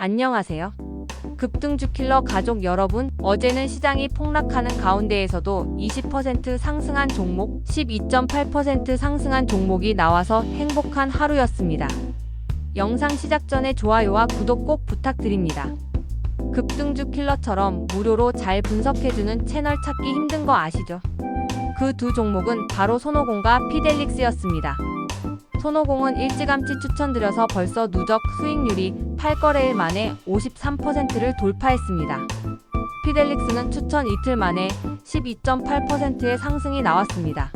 안녕하세요. 급등주 킬러 가족 여러분, 어제는 시장이 폭락하는 가운데에서도 20% 상승한 종목, 12.8% 상승한 종목이 나와서 행복한 하루였습니다. 영상 시작 전에 좋아요와 구독 꼭 부탁드립니다. 급등주 킬러처럼 무료로 잘 분석해주는 채널 찾기 힘든 거 아시죠? 그 두 종목은 바로 손오공과 피델릭스였습니다. 손오공은 일찌감치 추천드려서 벌써 누적 수익률이 8거래일 만에 53%를 돌파했습니다. 피델릭스는 추천 이틀 만에 12.8%의 상승이 나왔습니다.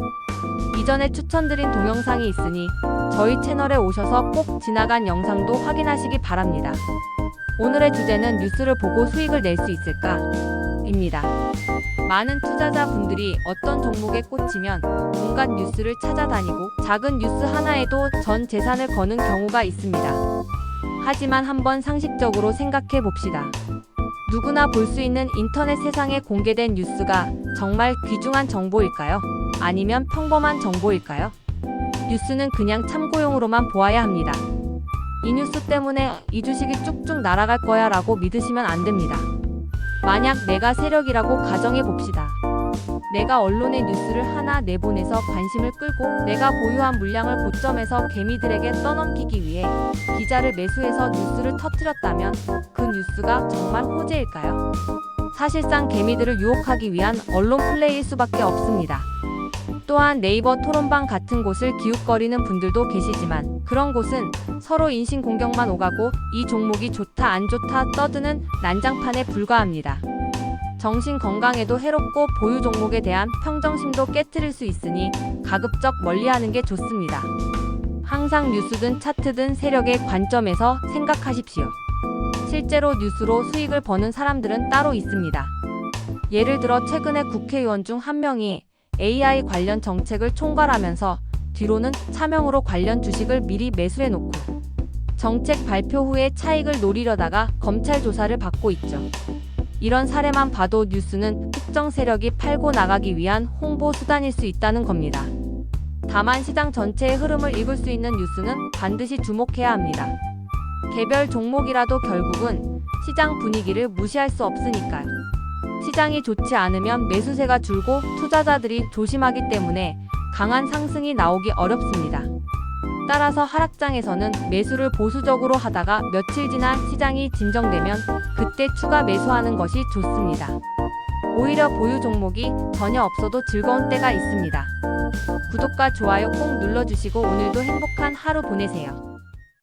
이전에 추천드린 동영상이 있으니 저희 채널에 오셔서 꼭 지나간 영상도 확인하시기 바랍니다. 오늘의 주제는 뉴스를 보고 수익을 낼 수 있을까? 입니다. 많은 투자자분들이 어떤 종목에 꽂히면 온갖 뉴스를 찾아다니고 작은 뉴스 하나에도 전 재산을 거는 경우가 있습니다. 하지만 한번 상식적으로 생각해 봅시다. 누구나 볼 수 있는 인터넷 세상에 공개된 뉴스가 정말 귀중한 정보일까요? 아니면 평범한 정보일까요? 뉴스는 그냥 참고용으로만 보아야 합니다. 이 뉴스 때문에 이 주식이 쭉쭉 날아갈 거야 라고 믿으시면 안 됩니다. 만약 내가 세력이라고 가정해 봅시다. 내가 언론의 뉴스를 하나 내보내서 관심을 끌고 내가 보유한 물량을 고점에서 개미들에게 떠넘기기 위해 기자를 매수해서 뉴스를 터뜨렸다면 그 뉴스가 정말 호재일까요? 사실상 개미들을 유혹하기 위한 언론 플레이일 수밖에 없습니다. 또한 네이버 토론방 같은 곳을 기웃거리는 분들도 계시지만 그런 곳은 서로 인신 공격만 오가고 이 종목이 좋다 안 좋다 떠드는 난장판에 불과합니다. 정신 건강에도 해롭고 보유 종목에 대한 평정심도 깨뜨릴 수 있으니 가급적 멀리하는 게 좋습니다. 항상 뉴스든 차트든 세력의 관점에서 생각하십시오. 실제로 뉴스로 수익을 버는 사람들은 따로 있습니다. 예를 들어 최근에 국회의원 중 한 명이 AI 관련 정책을 총괄하면서 뒤로는 차명으로 관련 주식을 미리 매수해 놓고 정책 발표 후에 차익을 노리려다가 검찰 조사를 받고 있죠. 이런 사례만 봐도 뉴스는 특정 세력이 팔고 나가기 위한 홍보 수단일 수 있다는 겁니다. 다만 시장 전체의 흐름을 읽을 수 있는 뉴스는 반드시 주목해야 합니다. 개별 종목이라도 결국은 시장 분위기를 무시할 수 없으니까요. 시장이 좋지 않으면 매수세가 줄고 투자자들이 조심하기 때문에 강한 상승이 나오기 어렵습니다. 따라서 하락장에서는 매수를 보수적으로 하다가 며칠 지나 시장이 진정되면 그때 추가 매수하는 것이 좋습니다. 오히려 보유 종목이 전혀 없어도 즐거운 때가 있습니다. 구독과 좋아요 꼭 눌러주시고 오늘도 행복한 하루 보내세요.